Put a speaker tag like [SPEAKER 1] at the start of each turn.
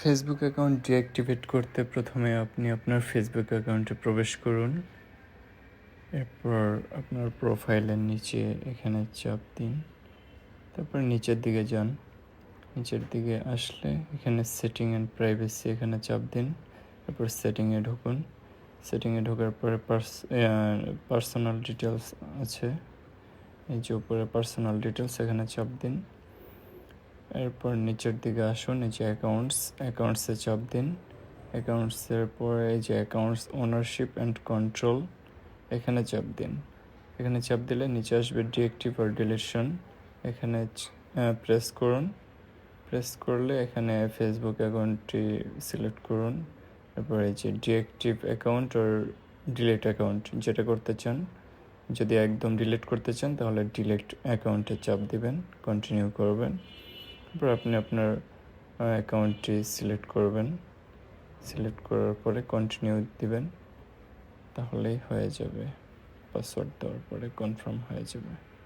[SPEAKER 1] Facebook account deactivate করতে প্রথমে আপনি আপনার ফেসবুক অ্যাকাউন্টে প্রবেশ করুন। এরপর আপনার প্রোফাইলের নিচে এখানে চাপ দিন। তারপর নিচের দিকে যান। নিচের দিকে আসলে এখানে সেটিং অ্যান্ড প্রাইভেসি এখানে চাপ দিন। তারপর সেটিংয়ে ঢুকুন। সেটিংয়ে ঢোকার পরে পার্স পার্সোনাল ডিটেলস আছে। এই যে উপরে পার্সোনাল ডিটেলস এখানে চাপ দিন। এরপর নিচের দিকে আসুন, এই যে অ্যাকাউন্টস অ্যাকাউন্টসে চাপ দিন। অ্যাকাউন্টসের পরে এই যে অ্যাকাউন্টস ওনারশিপ অ্যান্ড কন্ট্রোল এখানে চাপ দিন। এখানে চাপ দিলে নিচে আসবে ডিএক্টিভ আর ডিলিশন এখানে প্রেস করুন। প্রেস করলে এখানে ফেসবুক অ্যাকাউন্টটি সিলেক্ট করুন। তারপর এই যে ডিএক্টিভ অ্যাকাউন্ট আর ডিলিট অ্যাকাউন্ট যেটা করতে চান। যদি একদম ডিলিট করতে চান, তাহলে ডিলিট অ্যাকাউন্টে চাপ দিবেন কন্টিনিউ করবেন। তারপর আপনি আপনার অ্যাকাউন্টটি সিলেক্ট করবেন। সিলেক্ট করার পরে কন্টিনিউ দিবেন। তাহলেই হয়ে যাবে। পাসওয়ার্ড দেওয়ার পরে কনফার্ম হয়ে যাবে।